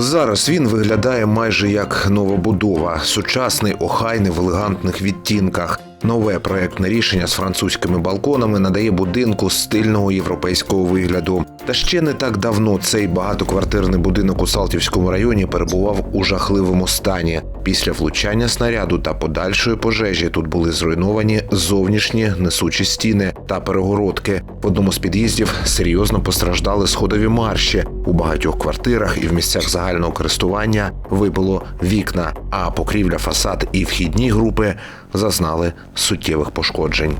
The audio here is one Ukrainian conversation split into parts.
Зараз він виглядає майже як новобудова, сучасний, охайний в елегантних відтінках. Нове проектне рішення з французькими балконами надає будинку стильного європейського вигляду. Та ще не так давно цей багатоквартирний будинок у Салтівському районі перебував у жахливому стані. Після влучання снаряду та подальшої пожежі тут були зруйновані зовнішні несучі стіни та перегородки. В одному з під'їздів серйозно постраждали сходові марші. У багатьох квартирах і в місцях загального користування вибило вікна, а покрівля, фасад і вхідні групи зазнали суттєвих пошкоджень.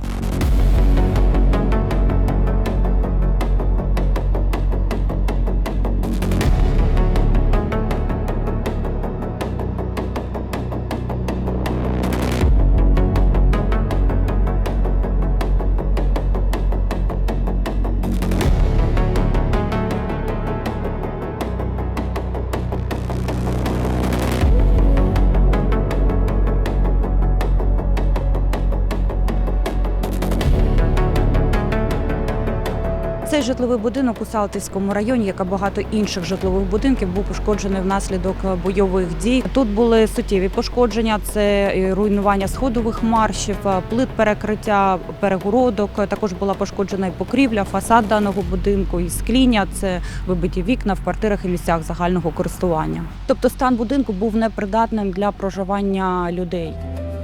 Цей житловий будинок у Салтівському районі, як і багато інших житлових будинків, був пошкоджений внаслідок бойових дій. Тут були суттєві пошкодження: це руйнування сходових маршів, плит перекриття перегородок. Також була пошкоджена і покрівля, фасад даного будинку, і скління. Це вибиті вікна в квартирах і місцях загального користування. Тобто стан будинку був непридатним для проживання людей.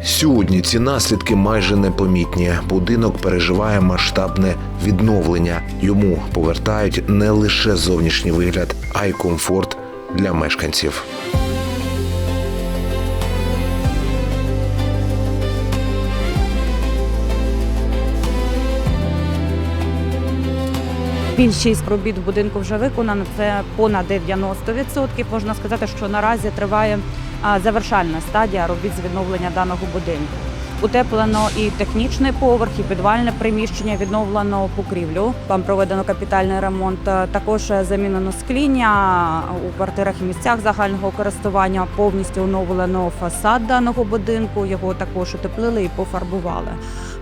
Сьогодні ці наслідки майже непомітні. Будинок переживає масштабне відновлення. Йому повертають не лише зовнішній вигляд, а й комфорт для мешканців. Більшість робіт в будинку вже виконано. Це понад 90%. Можна сказати, що наразі триває завершальна стадія робіт з відновлення даного будинку. Утеплено і технічний поверх, і підвальне приміщення, відновлено покрівлю. Там проведено капітальний ремонт. Е, Також замінено скління у квартирах і місцях загального користування. Повністю оновлено фасад даного будинку. Його також утеплили і пофарбували.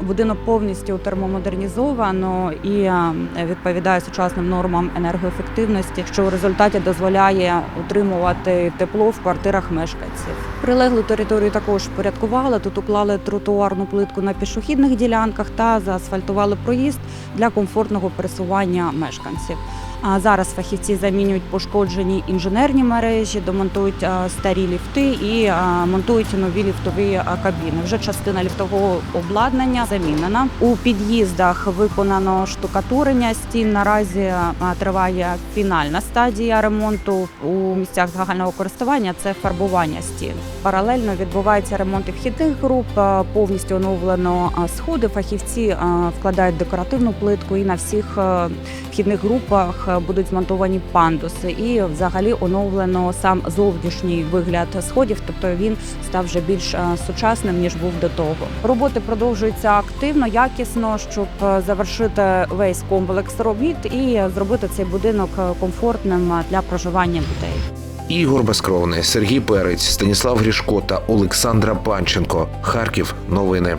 Будинок повністю термомодернізовано і е, відповідає сучасним нормам енергоефективності, що в результаті дозволяє утримувати тепло в квартирах мешканців. Прилеглу територію також порядкували. Тут уклали тротуарну плитку на пішохідних ділянках та заасфальтували проїзд для комфортного пересування мешканців. А зараз фахівці замінюють пошкоджені інженерні мережі, демонтують старі ліфти і монтують нові ліфтові кабіни. Вже частина ліфтового обладнання замінена. У під'їздах виконано штукатурення стін. Наразі триває фінальна стадія ремонту у місцях загального користування. Це фарбування стін. Паралельно відбувається ремонт вхідних груп. Повністю оновлено сходи. Фахівці вкладають декоративну плитку і на всіх вхідних групах будуть змонтовані пандуси, і взагалі оновлено сам зовнішній вигляд сходів, тобто він став вже більш е, сучасним ніж був до того. Роботи продовжуються активно, якісно, щоб е, завершити весь комплекс робіт і зробити цей будинок е, комфортним для проживання людей. Ігор Безкровний, Сергій Перець, Станіслав Грішко та Олександра Панченко. Харків. Новини.